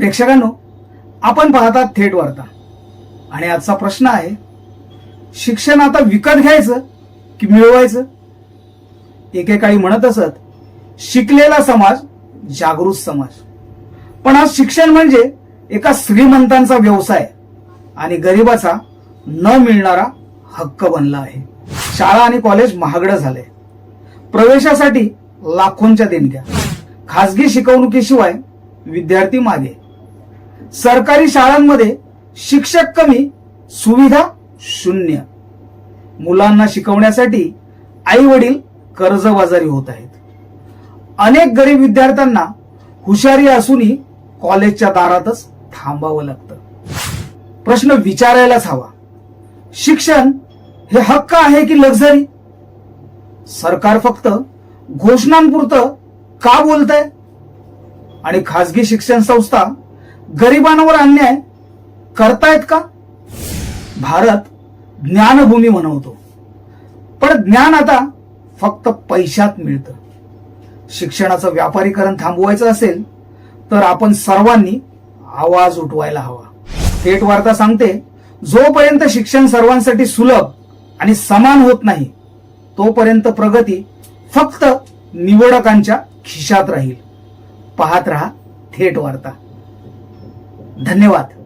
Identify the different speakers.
Speaker 1: प्रेक्षकांनो आपण पाहतात थेट वार्ता. आणि आजचा प्रश्न आहे शिक्षण आता विकत घ्यायचं की मिळवायचं? एकेकाळी म्हणत असत शिकलेला समाज जागृत समाज. पण आज शिक्षण म्हणजे एका श्रीमंतांचा व्यवसाय आणि गरिबाचा न मिळणारा हक्क बनला आहे. शाळा आणि कॉलेज महागडं झालंय. प्रवेशासाठी लाखोंच्या देणग्या. खासगी शिकवणुकीशिवाय विद्यार्थी मागे. सरकारी शाळांमध्ये शिक्षक कमी सुविधा शून्य. मुलांना शिकवण्यासाठी आई वडील कर्जबाजारी होत आहेत. अनेक गरीब विद्यार्थ्यांना हुशारी असूनही कॉलेजच्या दारातच थांबावं लागतं. प्रश्न विचारायलाच हवा. शिक्षण हे हक्क आहे की लक्झरी सरकार फक्त घोषणांपुरतं का बोलतंय? आणि खासगी शिक्षण संस्था गरिबांवर अन्याय करतायत का? भारत ज्ञानभूमी म्हणवतो. पण ज्ञान आता फक्त पैशात मिळतं. शिक्षणाचं व्यापारीकरण थांबवायचं असेल तर आपण सर्वांनी आवाज उठवायला हवा. थेट वार्ता सांगते जोपर्यंत शिक्षण सर्वांसाठी सुलभ आणि समान होत नाही तोपर्यंत प्रगती फक्त निवडकांच्या खिशात राहील. पाहत रहा थेट वार्ता. धन्यवाद.